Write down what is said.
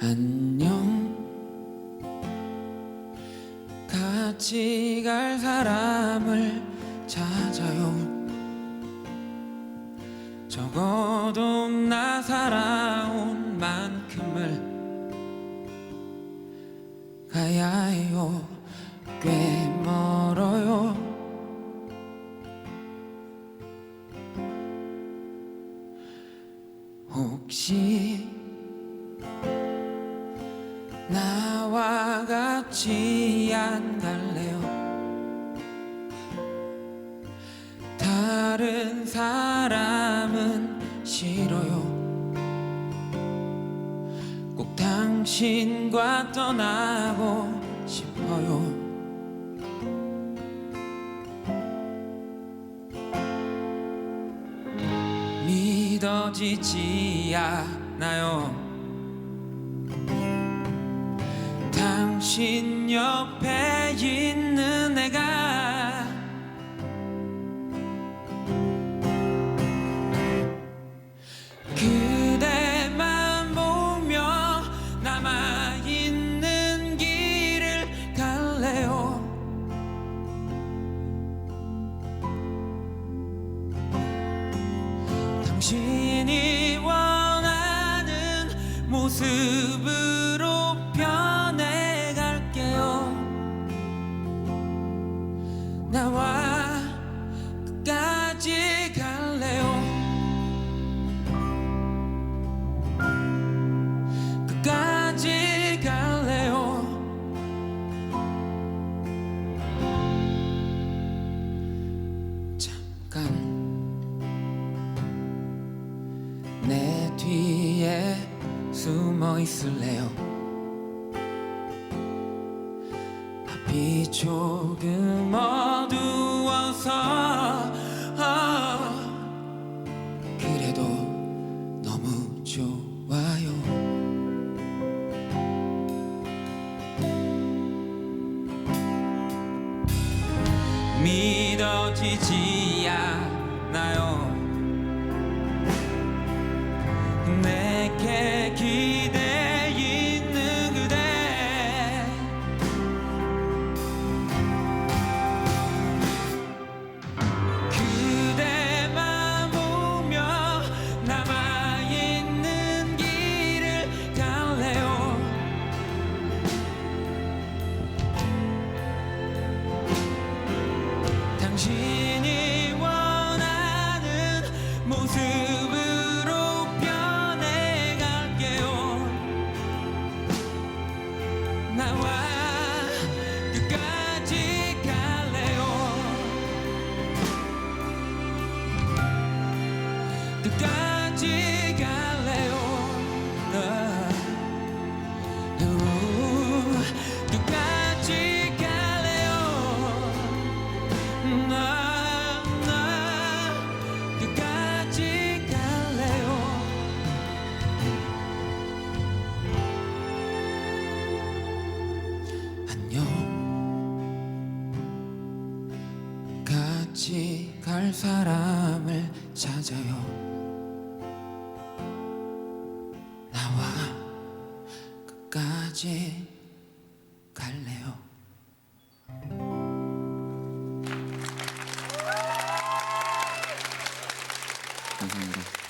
안녕. 같이 갈 사람을 찾아요. 적어도 나 살아온 만큼을 가야 해요. 꽤 멀어요. 혹시 나와 같이 안 갈래요. 다른 사람은 싫어요. 꼭 당신과 떠나고 싶어요. 믿어지지 않아요 당신 옆에 있는 내가 그대만 보며 남아있는 길을 갈래요. 당신이 원하는 모습으 있을래요? 앞이 조금 어두워서 아, 그래도 너무 좋아요. 믿어지지 끝까지 갈래요? 나, 우, 끝까지 갈래요? 끝까지 갈래요? 안녕 같이 갈 사람을 찾아요. 나와 끝까지 갈래요. 감사합니다.